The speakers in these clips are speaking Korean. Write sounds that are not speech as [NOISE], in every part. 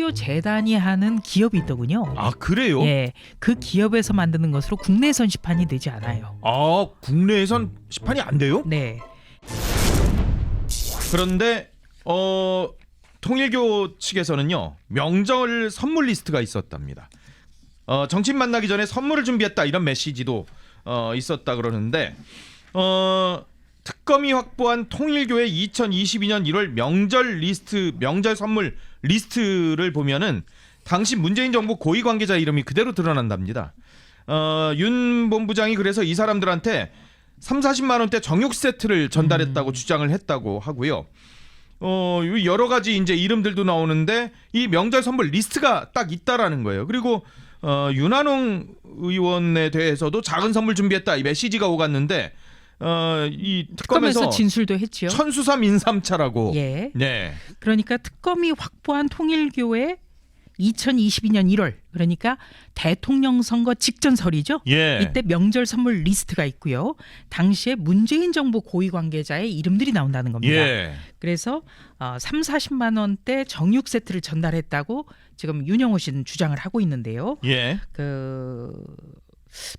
통일교 재단이 하는 기업이 있더군요. 아 그래요? 예, 그 기업에서 만드는 것으로 국내선 시판이 되지 않아요. 아 국내에선 시판이 안 돼요? 네, 그런데 어 통일교 측에서는요 명절 선물 리스트가 있었답니다. 어 정치인 만나기 전에 선물을 준비했다 이런 메시지도 어 있었다 그러는데 어 특검이 확보한 통일교의 2022년 1월 명절 리스트 명절 선물 리스트를 보면은 당시 문재인 정부 고위 관계자 이름이 그대로 드러난답니다. 어 윤 본부장이 그래서 이 사람들한테 3, 40만 원대 정육 세트를 전달했다고 주장을 했다고 하고요. 어, 이 여러 가지 이제 이름들도 나오는데 이 명절 선물 리스트가 딱 있다라는 거예요. 그리고 어, 윤한홍 의원에 대해서도 작은 선물 준비했다 이 메시지가 오갔는데 어, 이 특검에서 특검에서 진술도 했지요. 천수삼 인삼차라고. 예, 네. 그러니까 특검이 확보한 통일교의 2022년 1월 그러니까 대통령 선거 직전설이죠. 예. 이때 명절 선물 리스트가 있고요. 당시에 문재인 정부 고위 관계자의 이름들이 나온다는 겁니다. 예. 그래서 어, 3, 40만 원대 정육 세트를 전달했다고 지금 윤영호 씨는 주장을 하고 있는데요. 예. 그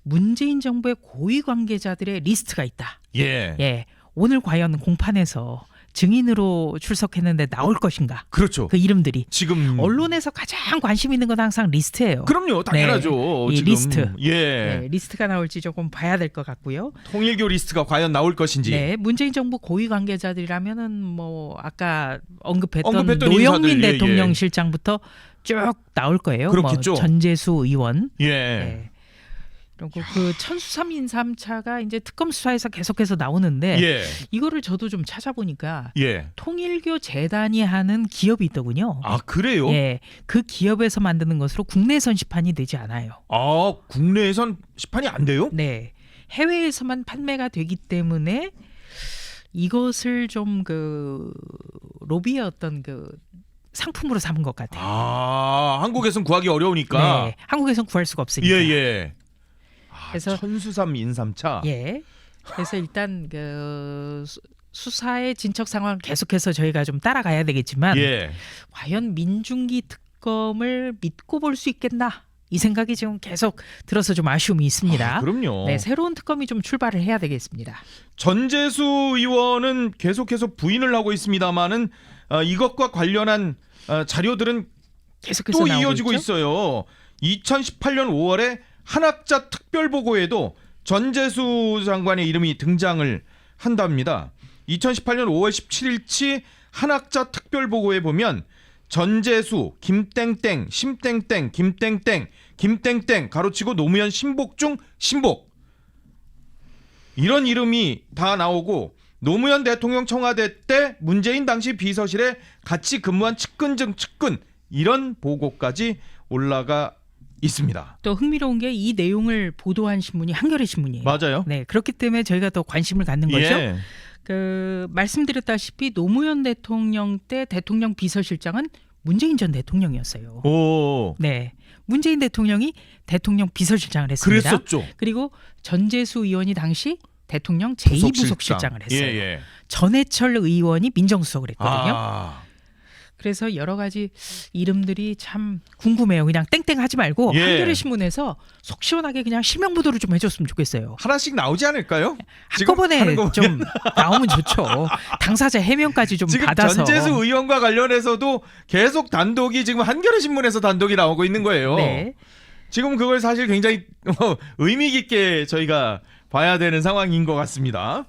문재인 정부의 고위 관계자들의 리스트가 있다. 예. 예. 오늘 과연 공판에서 증인으로 출석했는데 나올 것인가? 그렇죠. 그 이름들이 지금 언론에서 가장 관심 있는 건 항상 리스트예요. 그럼요. 당연하죠. 네. 이. 리스트. 예. 네, 리스트가 나올지 조금 봐야 될 것 같고요. 통일교 리스트가 과연 나올 것인지. 네, 문재인 정부 고위 관계자들이라면은 뭐 아까 언급했던, 언급했던 노영민 인사들, 예, 대통령 예. 실장부터 쭉 나올 거예요. 그렇겠죠. 뭐 전재수 의원. 예. 네. 그리고 그 천수삼 인 삼차가 이제 특검 수사에서 계속해서 나오는데 예. 이거를 저도 좀 찾아보니까 예. 통일교 재단이 하는 기업이 있더군요. 아 그래요? 예, 그 기업에서 만드는 것으로 국내선 시판이 되지 않아요. 아 국내에선 시판이 안 돼요? 네, 해외에서만 판매가 되기 때문에 이것을 좀 그 로비의 어떤 그 상품으로 삼은 것 같아요. 아 한국에선 구하기 어려우니까. 네, 한국에선 구할 수가 없으니까. 예 예. 아, 그래서- 천수삼 인삼차. 예. 그래서 일단 그 수- 수사의 진척 상황 계속해서 저희가 좀 따라가야 되겠지만 예. 과연 민중기 특검을 믿고 볼 수 있겠나 이 생각이 지금 계속 들어서 좀 아쉬움이 있습니다. 아, 그럼요. 네, 새로운 특검이 좀 출발을 해야 되겠습니다. 전재수 의원은 계속해서 부인을 하고 있습니다만은 어, 이것과 관련한 어, 자료들은 계속해서 또 이어지고 있죠? 있어요. 2018년 5월에 한학자 특별 보고에도 전재수 장관의 이름이 등장을 한답니다. 2018년 5월 17일치 한학자 특별 보고에 보면 전재수, 김땡땡, 심땡땡, 김땡땡, 김땡땡 가로치고 노무현 신복 중 신복 이런 이름이 다 나오고 노무현 대통령 청와대 때 문재인 당시 비서실에 같이 근무한 측근 중 측근 이런 보고까지 올라가 있습니다. 또 흥미로운 게 이 내용을 보도한 신문이 한겨레 신문이에요. 맞아요. 네, 그렇기 때문에 저희가 더 관심을 갖는 거죠. 예. 그 말씀드렸다시피 노무현 대통령 때 대통령 비서실장은 문재인 전 대통령이었어요. 오. 네, 문재인 대통령이 대통령 비서실장을 했습니다. 그랬었죠. 그리고 전재수 의원이 당시 대통령 제2부속실장을 했어요. 예, 예. 전해철 의원이 민정수석을 했거든요. 아. 그래서 여러 가지 이름들이 참 궁금해요. 그냥 땡땡 하지 말고 예. 한겨레 신문에서 속 시원하게 그냥 실명 보도를 좀 해줬으면 좋겠어요. 하나씩 나오지 않을까요? 한꺼번에 거좀 [LAUGHS] 나오면 좋죠. 당사자 해명까지 좀 지금 받아서. 전재수 의원과 관련해서도 계속 단독이 지금 한겨레 신문에서 단독이 나오고 있는 거예요. 네. 지금 그걸 사실 굉장히 어, [LAUGHS] 의미 깊게 저희가 봐야 되는 상황인 것 같습니다.